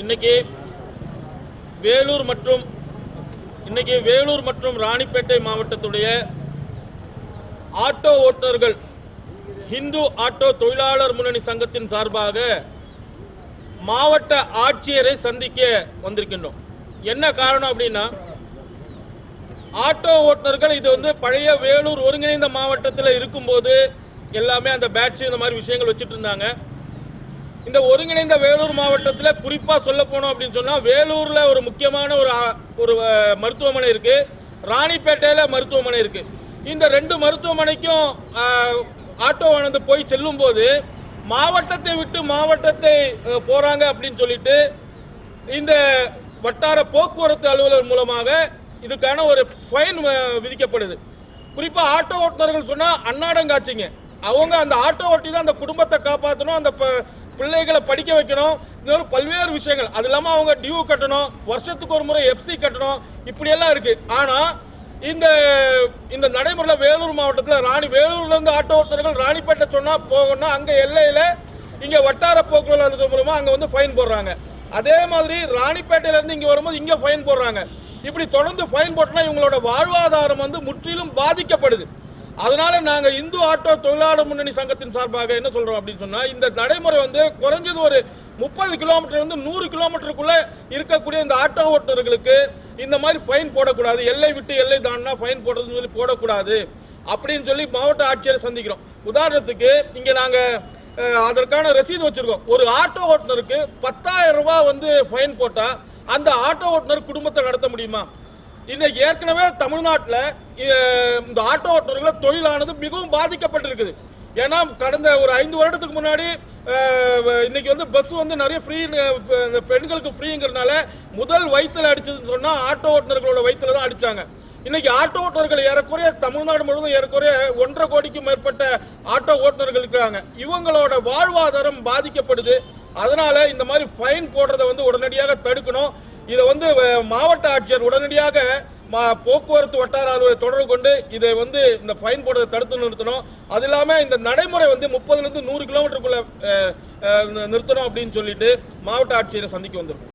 இன்னைக்கு வேலூர் மற்றும் இன்னைக்கு வேலூர் மற்றும் ராணிப்பேட்டை மாவட்டத்துடைய ஆட்டோ ஓட்டுநர்கள் இந்து ஆட்டோ தொழிலாளர் முன்னணி சங்கத்தின் சார்பாக மாவட்ட ஆட்சியரை சந்திக்க வந்திருக்கின்றோம். என்ன காரணம் அப்படின்னா ஆட்டோ ஓட்டுநர்கள் இது வந்து பழைய வேலூர் ஒருங்கிணைந்த மாவட்டத்தில் இருக்கும்போது எல்லாமே அந்த பேட்ச் இந்த மாதிரி விஷயங்கள் வச்சுட்டு இருந்தாங்க. இந்த ஒருங்கிணைந்த வேலூர் மாவட்டத்தில் குறிப்பாக சொல்ல போனோம் அப்படின்னு சொன்னால் வேலூரில் ஒரு முக்கியமான ஒரு ஒரு மருத்துவமனை இருக்குது ராணிப்பேட்டையில் மருத்துவமனை இருக்குது இந்த ரெண்டு மருத்துவமனைக்கும் ஆஹ், ஆட்டோவானது போய் செல்லும் போது மாவட்டத்தை விட்டு மாவட்டத்தை போகிறாங்க அப்படின்னு சொல்லிட்டு இந்த வட்டார போக்குவரத்து அலுவலர் மூலமாக இதுக்கான ஒரு ஃபைன் விதிக்கப்படுது. குறிப்பாக ஆட்டோ ஓட்டுநர்கள் சொன்னால் அன்னாடங்காட்சிங்க அவங்க அந்த ஆட்டோ ஓட்டி தான் அந்த குடும்பத்தை காப்பாற்றணும் அந்த ப- பிள்ளைகளை படிக்க வைக்கணும். இன்னொரு பல்வேறு விஷயங்கள். அது இல்லாமல் அவங்க டியூ கட்டணும் வருஷத்துக்கு ஒரு முறை எஃப்சி கட்டணும் இப்படியெல்லாம் இருக்குது இருக்கு இந்த இந்த நடைமுறையில் வேலூர் மாவட்டத்தில் ராணி வேலூர்லேருந்து ஆட்டோ ஓட்டுநர்கள் ராணிப்பேட்டை சொன்னால் போகணும்னா அங்கே எல்லையில் இங்கே வட்டார போக்குவரத்து மூலமாக அங்கே வந்து ஃபைன் போடுறாங்க. அதே மாதிரி ராணிப்பேட்டையிலேருந்து இங்கே வரும்போது இங்கே ஃபைன் போடுறாங்க. இப்படி தொடர்ந்து ஃபைன் போட்டோம்னா இவங்களோட வாழ்வாதாரம் வந்து முற்றிலும் பாதிக்கப்படுது. அதனால நாங்க இந்து ஆட்டோ தொழிலாளர் முன்னணி சங்கத்தின் சார்பாக என்ன சொல்றோம் அப்படின்னு சொன்னா இந்த நடைமுறை வந்து குறைஞ்சது ஒரு முப்பது கிலோமீட்டர் வந்து நூறு கிலோமீட்டருக்குள்ள இருக்கக்கூடிய இந்த ஆட்டோ ஓட்டுநர்களுக்கு இந்த மாதிரி ஃபைன் போடக்கூடாது. எல்லை விட்டு எல்லை தாண்டினா ஃபைன் போடுறதுன்னு சொல்லி போடக்கூடாது அப்படின்னு சொல்லி மாவட்ட ஆட்சியரை சந்திக்கிறோம். உதாரணத்துக்கு இங்க நாங்க அதற்கான ரசீது வச்சிருக்கோம். ஒரு ஆட்டோ ஓட்டுநருக்கு பத்தாயிரம் ரூபாய் வந்து ஃபைன் போட்டா அந்த ஆட்டோ ஓட்டுநர் குடும்பத்தை நடத்த முடியுமா? இன்னைக்கு ஏற்கனவே தமிழ்நாட்டில் இந்த ஆட்டோ ஓட்டுநர்கள தொழிலானது மிகவும் பாதிக்கப்பட்டிருக்குது. ஏன்னா கடந்த ஒரு ஐந்து வருடத்துக்கு முன்னாடி இன்னைக்கு வந்து பஸ் வந்து நிறைய ஃப்ரீ பெண்களுக்கு ஃப்ரீங்கிறதுனால முதல் வயிற்றுல அடிச்சதுன்னு சொன்னால் ஆட்டோ ஓட்டுநர்களோட வயிற்றுல தான் அடித்தாங்க இன்னைக்கு ஆட்டோ ஓட்டுநர்கள் ஏறக்குறைய தமிழ்நாடு முழுவதும் ஏறக்குறைய ஒன்றரை கோடிக்கும் மேற்பட்ட ஆட்டோ ஓட்டுநர்கள் இருக்கிறாங்க இவங்களோட வாழ்வாதாரம் பாதிக்கப்படுது. அதனால இந்த மாதிரி ஃபைன் போடுறதை வந்து உடனடியாக தடுக்கணும். இதை வந்து மாவட்ட ஆட்சியர் உடனடியாக போக்குவரத்து வட்டார அலுவலர் தொடர்பு கொண்டு இதை வந்து இந்த ஃபைன் போடுறதை தடுத்து நிறுத்தணும். அது இல்லாம இந்த நடைமுறை வந்து முப்பதுல இருந்து நூறு கிலோமீட்டருக்குள்ள நிறுத்தணும் அப்படின்னு சொல்லிட்டு மாவட்ட ஆட்சியரை சந்திக்க வந்திருக்கோம்.